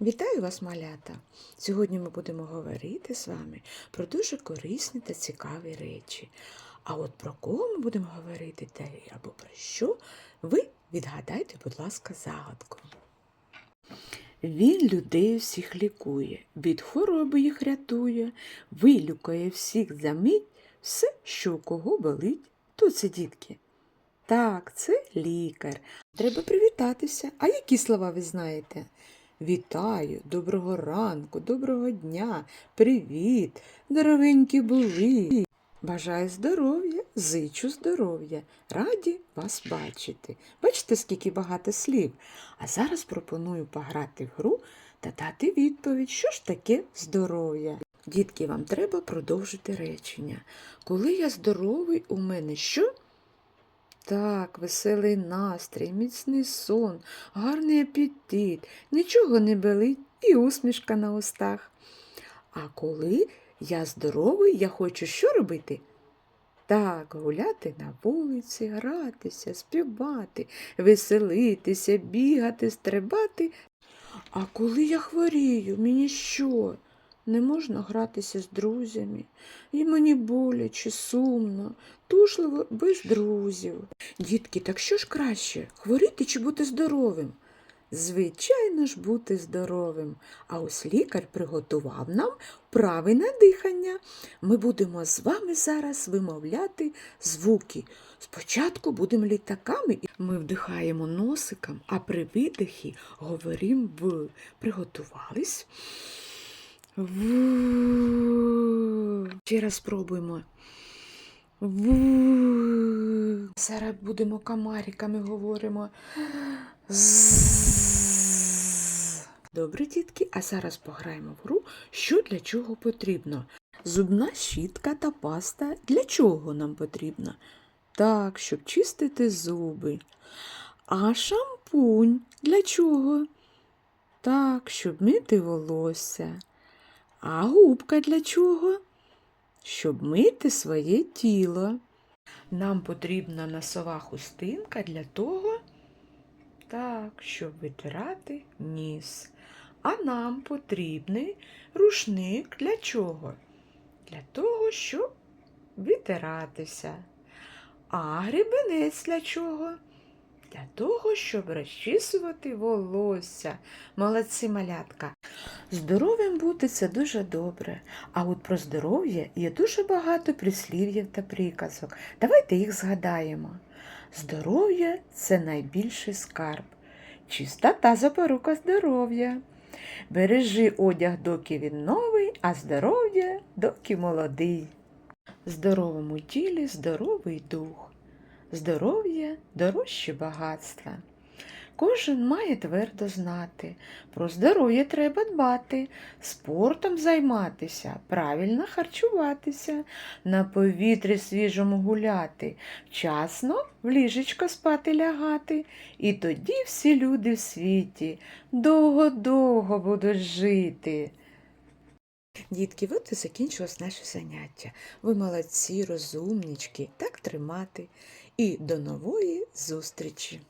Вітаю вас, малята! Сьогодні ми будемо говорити з вами про дуже корисні та цікаві речі. А от про кого ми будемо говорити та або про що, ви відгадайте, будь ласка, загадку. Він людей всіх лікує, від хвороби їх рятує, вилюкає всіх за мить, все, що у кого болить. Хто це, дітки? Так, це лікар. Треба привітатися. А які слова ви знаєте? Вітаю, доброго ранку, доброго дня, привіт, здоровенькі були. Бажаю здоров'я, зичу здоров'я, раді вас бачити. Бачите, скільки багато слів. А зараз пропоную пограти в гру та дати відповідь, що ж таке здоров'я. Дітки, вам треба продовжити речення. Коли я здоровий, у мене що? Так, веселий настрій, міцний сон, гарний апетит, нічого не болить і усмішка на устах. А коли я здоровий, я хочу що робити? Так, гуляти на вулиці, гратися, співати, веселитися, бігати, стрибати. А коли я хворію, мені що? Не можна гратися з друзями, і мені боляче, сумно, тушливо без друзів. Дітки, так що ж краще, хворіти чи бути здоровим? Звичайно ж, бути здоровим. А ось лікар приготував нам вправи на дихання. Ми будемо з вами зараз вимовляти звуки. Спочатку будемо літаками. Ми вдихаємо носиком, а при видихі говоримо в. Приготувались. Ще раз спробуємо. Зараз будемо комариками говоримо. Добре, дітки, а зараз пограємо в гру, що для чого потрібно. Зубна щітка та паста для чого нам потрібна? Так, щоб чистити зуби. А шампунь для чого? Так, щоб мити волосся. А губка для чого? Щоб мити своє тіло. Нам потрібна носова хустинка для того, так, щоб витирати ніс. А нам потрібний рушник для чого? Для того, щоб витиратися. А гребенець для чого? Для того, щоб розчісувати волосся. Молодці малятка. Здоровим бути це дуже добре. А от про здоров'я є дуже багато прислів'їв та приказок. Давайте їх згадаємо. Здоров'я це найбільший скарб. Чистота запорука здоров'я. Бережи одяг, доки він новий, а здоров'я доки молодий. Здоровому тілі здоровий дух. Здоров'я дорожче багатства. Кожен має твердо знати, про здоров'я треба дбати, спортом займатися, правильно харчуватися, на повітрі свіжому гуляти, вчасно в ліжечко спати лягати, і тоді всі люди в світі довго-довго будуть жити. Дітки, от і закінчилось наше заняття. Ви молодці, розумнички, так тримати. І до нової зустрічі!